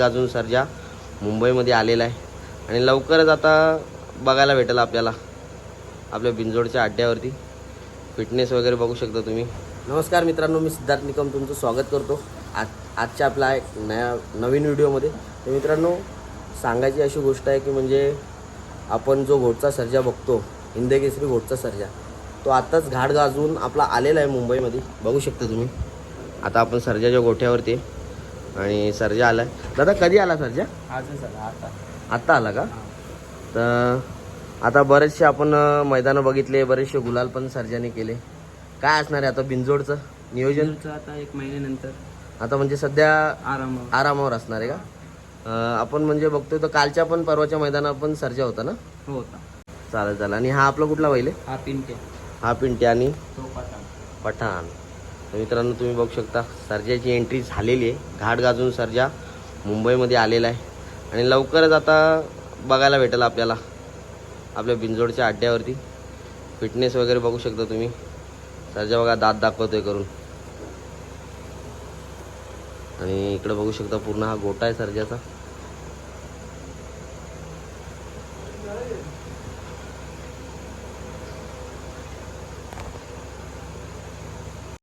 अजून सर्जा मुंबईमध्ये आलेला आहे. आणि लवकरच आता बघायला भेटेल आपल्याला आपल्या बिंजोडच्या अड्ड्यावरती. फिटनेस वगैरे बघू शकता तुम्ही. नमस्कार मित्रांनो मी सिद्धार्थ निकम तुमचं स्वागत करतो. आज आजच्या आपल्या एक नया नवीन व्हिडिओमध्ये. तर मित्रांनो सांगायची अशी गोष्ट आहे की म्हणजे आपण जो घोटचा सर्जा बघतो हिंदकेसरी घोटचा सर्जा तो आत्ताच घाट गाजून आपला आलेला आहे मुंबईमध्ये. बघू शकता तुम्ही. आता आपण सर्जाच्या गोठ्यावरती आहे. आणि सर्जा आला आहे दादा कधी आला सर्जा? आजच आला आता. आत्ता आला का? तर आता बरेचसे आपण मैदानं बघितले बरेचसे गुलाल पण सर्जाने केले. काय असणार आहे आता बिंजोडचं नियोजन? आता एक महिन्यानंतर आता म्हणजे सध्या आराम आरामावर असणार आहे का? आपण म्हणजे बघतोय तर कालच्या पण परवाच्या मैदानात पण सर्जा होता ना? होता. चालेल चालेल. आणि हा आपला कुठला पहिले हा पिंटे हा पिंटे आणि पठाण. पठाण. मित्रांनो तुम्ही बघू शकता सर्जाची एंट्री झालेली आहे. घाट गाजून सर्जा मुंबईमध्ये आलेला आहे. आणि लवकरच आता बघायला भेटेल आपल्याला आपल्या बिंजोडच्या अड्ड्यावरती. फिटनेस वगैरे बघू शकता तुम्ही. सर्जा बघा दात दाखवतोय करून. आणि इकडं बघू शकता पूर्ण हा गोटा आहे सर्जाचा.